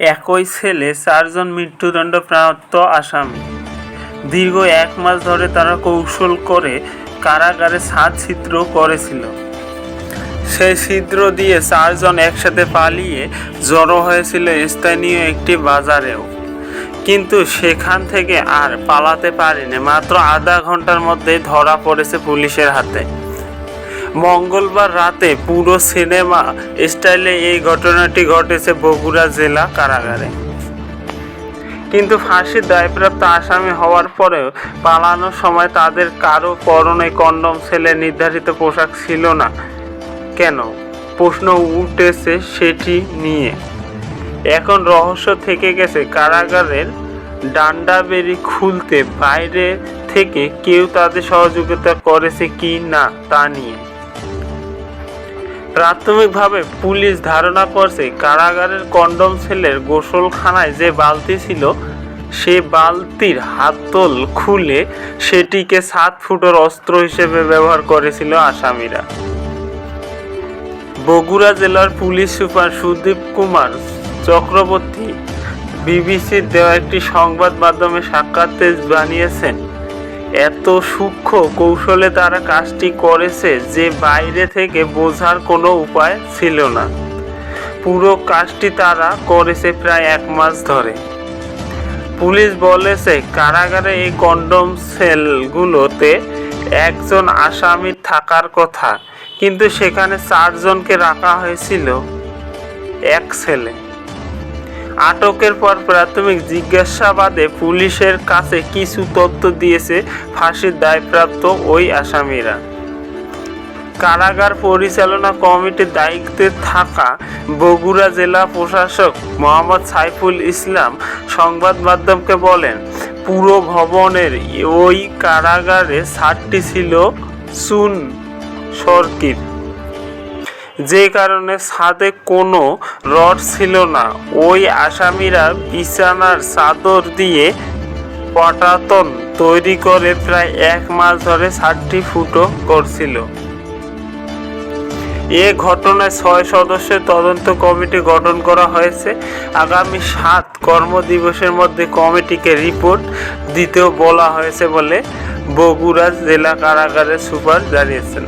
একই ছেলে, চারজন মৃত্যুদণ্ডপ্রাপ্ত আসামি। দীর্ঘ এক মাস ধরে তারা কৌশল করে কারাগারে ছাদ ছিদ্র করেছিল। সেই ছিদ্র দিয়ে চারজন একসাথে পালিয়ে জড়ো হয়েছিল স্থানীয় একটি বাজারেও। কিন্তু সেখান থেকে আর পালাতে পারেনি, মাত্র আধা ঘণ্টার মধ্যে ধরা পড়েছে পুলিশের হাতে। মঙ্গলবার রাতে পুরো সিনেমা স্টাইলে এই ঘটনাটি ঘটেছে বগুড়া জেলা কারাগারে। কিন্তু ফাঁসির দায়প্রাপ্ত আসামি হওয়ার পরেও পালানোর সময় তাদের কারও পরনে কন্ডম ছেলে নির্ধারিত পোশাক ছিল না। কেন? প্রশ্ন উঠেছে সেটি নিয়ে। এখন রহস্য থেকে গেছে কারাগারের ডান্ডা বেরি খুলতে বাইরে থেকে কেউ তাদের সহযোগিতা করেছে কি না তা নিয়ে। প্রাথমিকভাবে পুলিশ ধারণা করছে কারাগারের কন্ডম সেলের গোসলখানায় যে বালতি ছিল, সে বালতির হাতল খুলে সেটিকে সাত ফুটের অস্ত্র হিসেবে ব্যবহার করেছিল আসামিরা। বগুড়া জেলার পুলিশ সুপার সুদীপ কুমার চক্রবর্তী, বিবিসির দেওয়া একটি সংবাদ মাধ্যমে সাক্ষাৎতে জানিয়েছেন এত সূক্ষ্ম কৌশলে তারা কাজটি করেছে যে বাইরে থেকে বোঝার কোনো উপায় ছিল না। পুরো কাজটি তারা করেছে প্রায় এক মাস ধরে। পুলিশ বলেছে, কারাগারে এই কন্ডম সেলগুলোতে একজন আসামি থাকার কথা, কিন্তু সেখানে চারজনকে রাখা হয়েছিল, এক ছেলে। আটকের পর প্রাথমিক জিজ্ঞাসাবাদে পুলিশের কাছে কিছু তথ্য দিয়েছে ফাঁসির দায়প্রাপ্ত ওই আসামিরা। কারাগার পরিচালনা কমিটির দায়িত্বে থাকা বগুড়া জেলা প্রশাসক মোহাম্মদ সাইফুল ইসলাম সংবাদ মাধ্যমকে বলেন, পুরো ভবনের ওই কারাগারে ছাদটি ছিল চুন সরকির যে কারণে ছাদে কোনো রড ছিল না। ওই আসামিরা বিছানার চাদর দিয়ে পটাতন তৈরি করে প্রায় এক মাস ধরে ষাটটি ফুটো করছিল। এ ঘটনায় ছয় সদস্যের তদন্ত কমিটি গঠন করা হয়েছে। আগামী সাত কর্মদিবসের মধ্যে কমিটিকে রিপোর্ট দিতেও বলা হয়েছে বলে বগুড়া জেলা কারাগারের সুপার জানিয়েছেন।